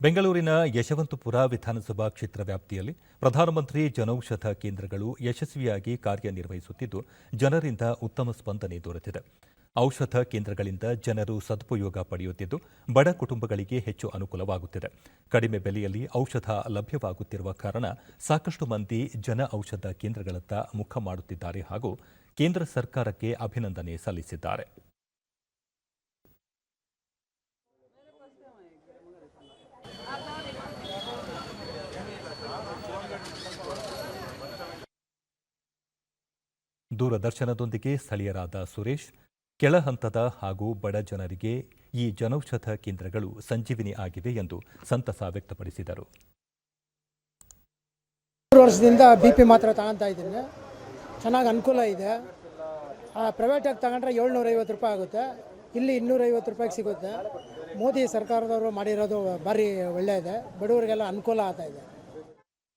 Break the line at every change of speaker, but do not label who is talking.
ಬೆಂಗಳೂರಿನ ಯಶವಂತಪುರ ವಿಧಾನಸಭಾ ಕ್ಷೇತ್ರ ವ್ಯಾಪ್ತಿಯಲ್ಲಿ ಪ್ರಧಾನಮಂತ್ರಿ ಜನೌಷಧ ಕೇಂದ್ರಗಳು ಯಶಸ್ವಿಯಾಗಿ ಕಾರ್ಯನಿರ್ವಹಿಸುತ್ತಿದ್ದು, ಜನರಿಂದ ಉತ್ತಮ ಸ್ಪಂದನೆ ದೊರೆತಿದೆ. ಔಷಧ ಕೇಂದ್ರಗಳಿಂದ ಜನರು ಸದುಪಯೋಗ ಪಡೆಯುತ್ತಿದ್ದು, ಬಡ ಕುಟುಂಬಗಳಿಗೆ ಹೆಚ್ಚು ಅನುಕೂಲವಾಗುತ್ತಿದೆ. ಕಡಿಮೆ ಬೆಲೆಯಲ್ಲಿ ಔಷಧ ಲಭ್ಯವಾಗುತ್ತಿರುವ ಕಾರಣ ಸಾಕಷ್ಟು ಮಂದಿ ಜನ ಔಷಧ ಕೇಂದ್ರಗಳತ್ತ ಮುಖ ಮಾಡುತ್ತಿದ್ದಾರೆ ಹಾಗೂ ಕೇಂದ್ರ ಸರ್ಕಾರಕ್ಕೆ ಅಭಿನಂದನೆ ಸಲ್ಲಿಸಿದ್ದಾರೆ. ದೂರದರ್ಶನದೊಂದಿಗೆ ಸ್ಥಳೀಯರಾದ ಸುರೇಶ್ ಕೆಳಹಂತದ ಹಾಗೂ ಬಡ ಜನರಿಗೆ ಈ ಜನೌಷಧ ಕೇಂದ್ರಗಳು ಸಂಜೀವಿನಿ ಆಗಿವೆ ಎಂದು ಸಂತಸ ವ್ಯಕ್ತಪಡಿಸಿದರು.
ಮೂರು ವರ್ಷದಿಂದ ಬಿ ಪಿ ಮಾತ್ರ ತಗೊತಾ ಇದ್ದೀನಿ. ಚೆನ್ನಾಗಿ ಅನುಕೂಲ ಇದೆ. ಪ್ರೈವೇಟಾಗಿ ತಗೊಂಡ್ರೆ ಏಳ್ನೂರೈವತ್ತು ರೂಪಾಯಿ ಆಗುತ್ತೆ. ಇಲ್ಲಿ ಇನ್ನೂರೈವತ್ತು ರೂಪಾಯಿಗೆ ಸಿಗುತ್ತೆ. ಮೋದಿ ಸರ್ಕಾರದವರು ಮಾಡಿರೋದು ಭಾರಿ ಒಳ್ಳೆಯದೆ ಬಡವರಿಗೆಲ್ಲ ಅನುಕೂಲ ಆಗ್ತಾ ಇದೆ.